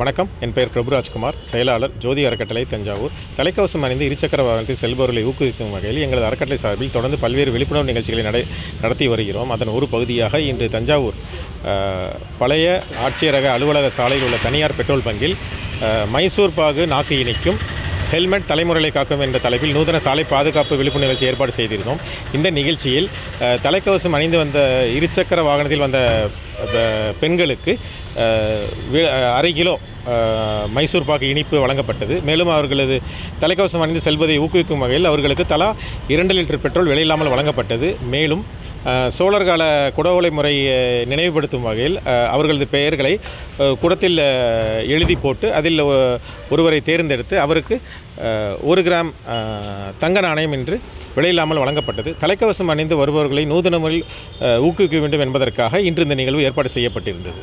வணக்கம். என் பெயர் பிரபுராஜ்குமார் செயலாளர் ஜோதி அறக்கட்டளை தஞ்சாவூர். தலைக்கவசம் அணிந்து இருசக்கர வாகனத்தில் செல்பவர்களை ஊக்குவிக்கும் வகையில் எங்களது அறக்கட்டளை சார்பில் தொடர்ந்து பல்வேறு விழிப்புணர்வு நிகழ்ச்சிகளை நடை நடத்தி வருகிறோம். அதன் ஒரு பகுதியாக இன்று தஞ்சாவூர் பழைய ஆட்சியரக அலுவலக சாலையில் உள்ள தனியார் பெட்ரோல் பங்கில் மைசூர் பாகு நாக்கு இணைக்கும் ஹெல்மெட் தலைமுறைகளை காக்கும் என்ற தலைப்பில் நூதன சாலை பாதுகாப்பு விழிப்புணர்வு நிகழ்ச்சி ஏற்பாடு செய்திருந்தோம். இந்த நிகழ்ச்சியில் தலைக்கவசம் அணிந்து வந்த இருசக்கர வாகனத்தில் வந்த பெண்களுக்கு அரை கிலோ மைசூர் பாக்கு இனிப்பு வழங்கப்பட்டது. மேலும் அவர்களது தலைக்கவசம் அணிந்து செல்வதை ஊக்குவிக்கும் வகையில் அவர்களுக்கு தலா இரண்டு லிட்டர் பெட்ரோல் விலையில்லாமல் வழங்கப்பட்டது. மேலும் சோழர் கால குடவோலை முறை நினைவுபடுத்தும் வகையில் அவர்களது பெயர்களை குடத்தில் எழுதி போட்டு அதில் ஒருவரை தேர்ந்தெடுத்து அவருக்கு ஒரு கிராம் தங்க நாணயம் என்று விலையில்லாமல் வழங்கப்பட்டது. தலைக்கவசம் அணிந்து வருபவர்களை நூதன முறையில் ஊக்குவிக்க வேண்டும் என்பதற்காக இன்று இந்த நிகழ்வு ஏற்பாடு செய்யப்பட்டிருந்தது.